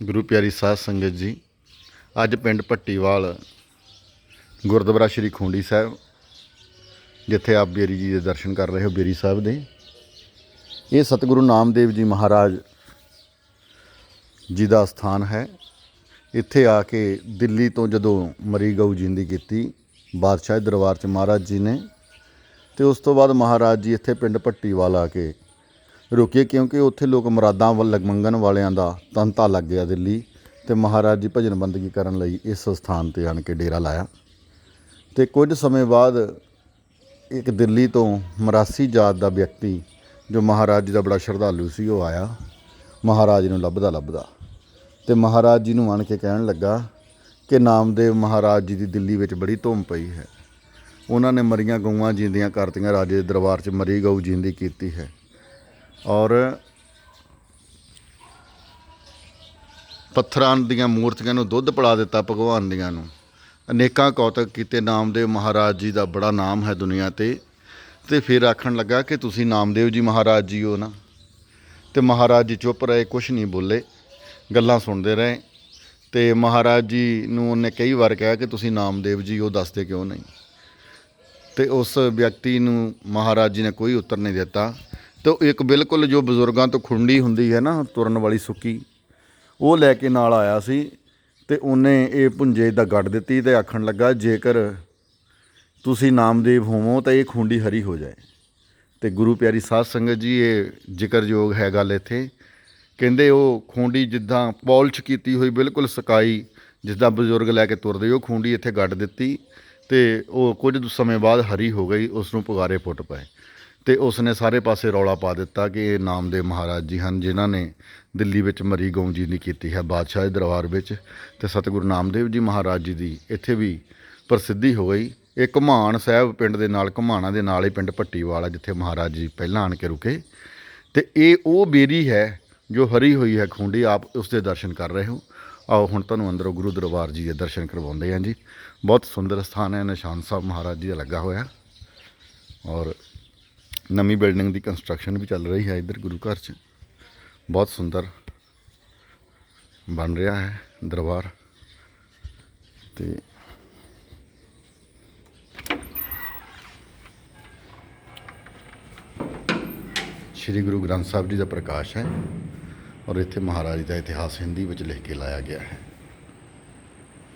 ਗੁਰੂ ਪਿਆਰੀ ਸਾਧ ਸੰਗਤ ਜੀ, ਅੱਜ ਪਿੰਡ ਪੱਟੀਵਾਲ ਗੁਰਦੁਆਰਾ ਸ਼੍ਰੀ ਖੂੰਡੀ ਸਾਹਿਬ, ਜਿੱਥੇ ਆਪ ਬੇਰੀ ਜੀ ਦੇ ਦਰਸ਼ਨ ਕਰ ਰਹੇ ਹੋ, ਬੇਰੀ ਸਾਹਿਬ ਦੇ। ਇਹ ਸਤਿਗੁਰੂ ਨਾਮਦੇਵ ਜੀ ਮਹਾਰਾਜ ਜੀ ਦਾ ਸਥਾਨ ਹੈ। ਇੱਥੇ ਆ ਕੇ ਦਿੱਲੀ ਤੋਂ ਜਦੋਂ ਮਰੀ ਗਊ ਜਿੰਦੀ ਕੀਤੀ, ਬਾਦਸ਼ਾਹ ਦਰਬਾਰ 'ਚ ਮਹਾਰਾਜ ਜੀ ਨੇ ਤੇ ਉਸ ਤੋਂ ਬਾਅਦ ਮਹਾਰਾਜ ਜੀ ਇੱਥੇ ਪਿੰਡ ਪੱਟੀਵਾਲ ਆ ਕੇ ਰੁਕੇ ਕਿਉਂਕਿ ਉੱਥੇ ਲੋਕ ਮੁਰਾਦਾਂ ਵੱਲ ਮੰਗਣ ਵਾਲਿਆਂ ਦਾ ਤੰਤਾ ਲੱਗ ਗਿਆ ਦਿੱਲੀ ਤੇ ਮਹਾਰਾਜ ਜੀ ਭਜਨ ਬੰਦਗੀ ਕਰਨ ਲਈ ਇਸ ਸਥਾਨ ਤੇ ਆਣ ਕੇ ਡੇਰਾ ਲਾਇਆ। ਤੇ ਕੁਝ ਸਮੇਂ ਬਾਅਦ ਇੱਕ ਦਿੱਲੀ ਤੋਂ ਮਰਾਸੀ ਜਾਤ ਦਾ ਵਿਅਕਤੀ ਜੋ ਮਹਾਰਾਜ ਜੀ ਦਾ ਬੜਾ ਸ਼ਰਧਾਲੂ ਸੀ, ਉਹ ਆਇਆ। ਮਹਾਰਾਜ ਨੂੰ ਲੱਭਦਾ ਲੱਭਦਾ ਤੇ ਮਹਾਰਾਜ ਜੀ ਨੂੰ ਆਣ ਕੇ ਕਹਿਣ ਲੱਗਾ ਕਿ ਨਾਮਦੇਵ ਮਹਾਰਾਜ ਜੀ ਦੀ ਦਿੱਲੀ ਵਿੱਚ ਬੜੀ ਧੂਮ ਪਈ ਹੈ। ਉਹਨਾਂ ਨੇ ਮਰੀਆਂ ਗਊਆਂ ਜਿੰਦੀਆਂ ਕਰਤੀਆਂ ਰਾਜੇ ਦੇ ਦਰਬਾਰ 'ਚ ਮਰੀ ਗਊ ਜਿੰਦੀ ਕੀਤੀ ਹੈ। ਔਰ ਪੱਥਰਾਂ ਦੀਆਂ ਮੂਰਤੀਆਂ ਨੂੰ ਦੁੱਧ ਪਿਲਾ ਦਿੱਤਾ ਭਗਵਾਨ ਦੀਆਂ ਨੂੰ। ਅਨੇਕਾਂ ਕੌਤਕ ਕੀਤੇ ਨਾਮਦੇਵ ਮਹਾਰਾਜ ਜੀ ਦਾ ਬੜਾ ਨਾਮ ਹੈ ਦੁਨੀਆ ਤੇ। ਤੇ ਫਿਰ ਆਖਣ ਲੱਗਾ ਕਿ ਤੁਸੀਂ ਨਾਮਦੇਵ ਜੀ ਮਹਾਰਾਜ ਜੀ ਹੋ ਨਾ। ਤੇ ਮਹਾਰਾਜ ਜੀ ਚੁੱਪ ਰਹੇ ਕੁਝ ਨਹੀਂ ਬੋਲੇ, ਗੱਲਾਂ ਸੁਣਦੇ ਰਹੇ। ਤੇ ਮਹਾਰਾਜ ਜੀ ਨੂੰ ਉਹਨੇ ਕਈ ਵਾਰ ਕਿਹਾ ਕਿ ਤੁਸੀਂ ਨਾਮਦੇਵ ਜੀ ਉਹ ਦੱਸਦੇ ਕਿਉਂ ਨਹੀਂ? ਤੇ ਉਸ ਵਿਅਕਤੀ ਨੂੰ ਮਹਾਰਾਜ ਜੀ ਨੇ ਕੋਈ ਉੱਤਰ ਨਹੀਂ ਦਿੱਤਾ। ਤੇ ਉਹ ਇੱਕ ਬਿਲਕੁਲ ਜੋ ਬਜ਼ੁਰਗਾਂ ਤੋਂ ਖੁੰਡੀ ਹੁੰਦੀ ਹੈ ਨਾ, ਤੁਰਨ ਵਾਲੀ ਸੁੱਕੀ, ਉਹ ਲੈ ਕੇ ਨਾਲ ਆਇਆ ਸੀ ਤੇ ਉਹਨੇ ਇਹ ਪੁੰਜੇ ਦਾ ਗੱਡ ਦਿੱਤੀ ਤੇ ਆਖਣ ਲੱਗਾ, ਜੇਕਰ ਤੁਸੀਂ ਨਾਮਦੇਵ ਹੋਵੋ ਤਾਂ ਇਹ ਖੁੰਡੀ ਹਰੀ ਹੋ ਜਾਏ। ਤੇ ਗੁਰੂ ਪਿਆਰੀ ਸਾਧ ਸੰਗਤ ਜੀ, ਇਹ ਜ਼ਿਕਰਯੋਗ ਹੈ ਗੱਲ ਇੱਥੇ। ਕਹਿੰਦੇ ਉਹ ਖੁੰਡੀ ਜਿੱਦਾਂ ਪੌਲਚ ਕੀਤੀ ਹੋਈ ਬਿਲਕੁਲ ਸਕਾਈ, ਜਿੱਦਾਂ ਬਜ਼ੁਰਗ ਲੈ ਕੇ ਤੁਰਦੇ, ਉਹ ਖੁੰਡੀ ਇੱਥੇ ਗੱਡ ਦਿੱਤੀ ਤੇ ਉਹ ਕੁਝ ਸਮੇਂ ਬਾਅਦ ਹਰੀ ਹੋ ਗਈ ਉਸ ਨੂੰ ਪੁਗਾਰੇ ਫੁੱਟ ਪਏ। ਤੇ ਉਸ ਨੇ ਸਾਰੇ ਪਾਸੇ ਰੌਲਾ ਪਾ ਦਿੱਤਾ ਕਿ ਇਹ ਨਾਮ ਦੇ ਮਹਾਰਾਜ ਜੀ ਹਨ, ਜਿਨ੍ਹਾਂ ਨੇ ਦਿੱਲੀ ਵਿੱਚ ਮਰੀ ਗਊ ਜੀ ਦੀ ਕੀਤੀ ਹੈ ਬਾਦਸ਼ਾਹ ਦੇ ਦਰਬਾਰ ਵਿੱਚ। ਤੇ ਸਤਿਗੁਰੂ ਨਾਮਦੇਵ ਜੀ ਮਹਾਰਾਜ ਜੀ ਦੀ ਇੱਥੇ ਵੀ ਪ੍ਰਸਿੱਧੀ ਹੋ ਗਈ। ਇਹ ਘੁਮਾਣ ਸਾਹਿਬ ਪਿੰਡ ਦੇ ਨਾਲ, ਘੁਮਾਣਾ ਦੇ ਨਾਲ ਹੀ ਪਿੰਡ ਭੱਟੀਵਾਲਾ, ਜਿੱਥੇ ਮਹਾਰਾਜ ਜੀ ਪਹਿਲਾਂ ਆਣ ਕੇ ਰੁਕੇ। ਤੇ ਇਹ ਉਹ ਬੇਰੀ ਹੈ ਜੋ ਹਰੀ ਹੋਈ ਹੈ ਖੁੰਡੀ, ਆਪ ਉਸ ਦੇ ਦਰਸ਼ਨ ਕਰ ਰਹੇ ਹੋ। ਆਓ ਹੁਣ ਤੁਹਾਨੂੰ ਅੰਦਰੋਂ ਗੁਰੂ ਦਰਬਾਰ ਜੀ ਦੇ ਦਰਸ਼ਨ ਕਰਵਾਉਂਦੇ ਹਾਂ ਜੀ। ਬਹੁਤ ਸੁੰਦਰ ਸਥਾਨ ਹੈ, ਨਿਸ਼ਾਨ ਸਾਹਿਬ ਮਹਾਰਾਜ ਜੀ ਦਾ ਲੱਗਾ ਹੋਇਆ। ਔਰ ਨਵੀਂ ਬਿਲਡਿੰਗ ਦੀ ਕੰਸਟਰਕਸ਼ਨ ਵੀ ਚੱਲ ਰਹੀ ਹੈ ਇੱਧਰ ਗੁਰੂ ਘਰ 'ਚ। ਬਹੁਤ ਸੁੰਦਰ ਬਣ ਰਿਹਾ ਹੈ ਦਰਬਾਰ। ਤੇ ਸ੍ਰੀ ਗੁਰੂ ਗ੍ਰੰਥ ਸਾਹਿਬ ਜੀ ਦਾ ਪ੍ਰਕਾਸ਼ ਹੈ ਔਰ ਇੱਥੇ ਮਹਾਰਾਜ ਦਾ ਇਤਿਹਾਸ ਹਿੰਦੀ ਵਿੱਚ ਲਿਖ ਕੇ ਲਾਇਆ ਗਿਆ ਹੈ।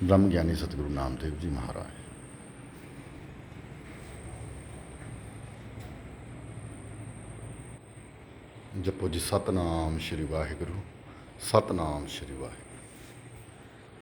ਬ੍ਰਹਮ ਗਿਆਨੀ ਸਤਿਗੁਰੂ ਨਾਮਦੇਵ ਜੀ ਮਹਾਰਾਜ। ਜਪੋ ਜੀ ਸਤਨਾਮ ਸ੍ਰੀ ਵਾਹਿਗੁਰੂ ਸਤਨਾਮ ਸ੍ਰੀ ਵਾਹਿਗੁਰੂ।